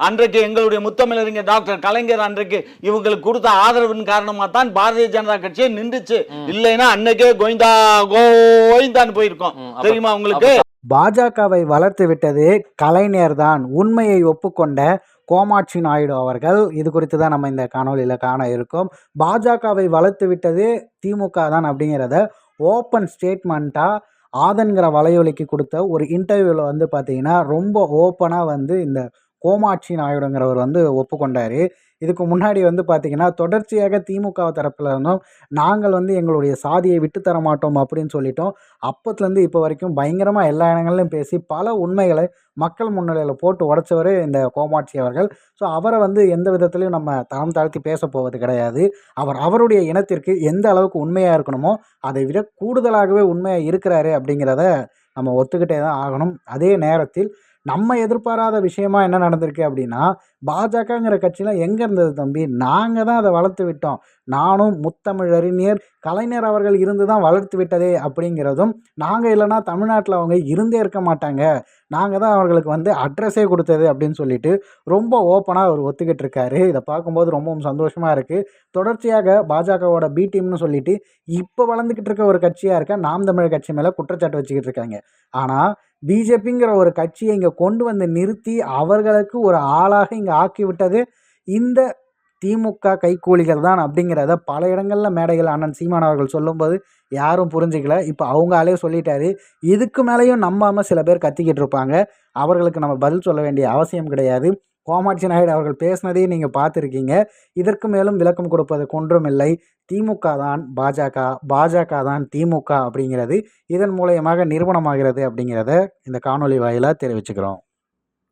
அன்றைக்கு எங்களுடைய முத்தமிழறிஞர் டாக்டர் கலைஞர் அன்றைக்கு இவங்களுக்கு கொடுத்த ஆதரவின் காரணமா தான் பாரதிய ஜனதா கட்சியே நின்றுச்சு. இல்லைன்னா அன்னைக்கே கோவிந்தா கோவிந்தான்னு போயிருக்கோம். தெரியுமா உங்களுக்கு? பாஜகவை வளர்த்து விட்டது கலைஞர் தான். உண்மையை ஒப்புக்கொண்ட கோமாட்சி நாயுடு அவர்கள். இது குறித்து தான் நம்ம இந்த காணொளியில் காண இருக்கோம். பாஜகவை வளர்த்து விட்டது திமுக தான் அப்படிங்கிறத ஓப்பன் ஸ்டேட்மெண்ட்டாக ஆதன்கிற வலையொலிக்கு கொடுத்த ஒரு இன்டர்வியூவில் வந்து பார்த்தீங்கன்னா ரொம்ப ஓப்பனாக வந்து இந்த கோமாட்சி நாயுடுங்கிறவர் வந்து ஒப்புக்கொண்டார். இதுக்கு முன்னாடி வந்து பார்த்தீங்கன்னா தொடர்ச்சியாக திமுக தரப்பில் இருந்தோம் நாங்கள் வந்து எங்களுடைய சாதியை விட்டு தர மாட்டோம் அப்படின்னு சொல்லிட்டோம். அப்பத்துலேருந்து இப்போ வரைக்கும் பயங்கரமாக எல்லா இடங்கள்லையும் பேசி பல உண்மைகளை மக்கள் முன்னிலையில் போட்டு உடச்சவர் இந்த கோமாட்சி அவர்கள். ஸோ அவரை வந்து எந்த விதத்துலையும் நம்ம தரம் தாழ்த்தி பேச போவது கிடையாது. அவர் அவருடைய இனத்திற்கு எந்த அளவுக்கு உண்மையாக இருக்கணுமோ அதை விட கூடுதலாகவே உண்மையாக இருக்கிறாரு அப்படிங்கிறத நம்ம ஒத்துக்கிட்டே தான் ஆகணும். அதே நேரத்தில் நம்ம எதிர்பாராத விஷயமா என்ன நடந்திருக்கு அப்படின்னா பாஜகங்கிற கட்சியெலாம் எங்கே இருந்தது தம்பி? நாங்கள் தான் அதை வளர்த்து விட்டோம். நானும் முத்தமிழறிஞர் கலைஞர் அவர்கள் இருந்து தான் வளர்த்து விட்டதே அப்படிங்கிறதும் நாங்கள் இல்லைன்னா தமிழ்நாட்டில் அவங்க இருந்தே இருக்க மாட்டாங்க. நாங்கள் தான் அவர்களுக்கு வந்து அட்ரஸே கொடுத்தது அப்படின்னு சொல்லிட்டு ரொம்ப ஓப்பனாக அவர் ஒத்துக்கிட்டு இருக்காரு. இதை பார்க்கும்போது ரொம்பவும் சந்தோஷமாக இருக்குது தொடர்ச்சியாக பாஜகவோட பி டீம்னு சொல்லிட்டு இப்போ வளர்ந்துக்கிட்டு இருக்க ஒரு கட்சியாக இருக்க நாம் தமிழர் கட்சி மேலே குற்றச்சாட்டு வச்சுக்கிட்டு இருக்காங்க. ஆனால் பிஜேபிங்கிற ஒரு கட்சியை இங்கே கொண்டு வந்து நிறுத்தி அவர்களுக்கு ஒரு ஆளாக இங்கே ஆக்கி விட்டது இந்த திமுக கைக்கூலிகள் தான் அப்படிங்கிறத பல இடங்களில் மேடைகள் அண்ணன் சீமான் அவர்கள் சொல்லும்போது யாரும் புரிஞ்சிக்கல. இப்போ அவங்களாலே சொல்லிட்டாரு. இதுக்கு மேலேயும் நம்பாமல் சில பேர் கத்திக்கிட்டு இருப்பாங்க. அவர்களுக்கு நம்ம பதில் சொல்ல வேண்டிய அவசியம் கிடையாது. கோமாட்சி நாயுடு அவர்கள் பேசினதையும் நீங்கள் பார்த்துருக்கீங்க. இதற்கு மேலும் விளக்கம் கொடுப்பது ஒன்றுமில்லை திமுக தான் பாஜக பாஜக தான் திமுக அப்படிங்கிறது. இதன் மூலயமாக நிறுவனமாகிறது அப்படிங்கிறத இந்த காணொளி வாயிலாக தெரிவிச்சுக்கிறோம்.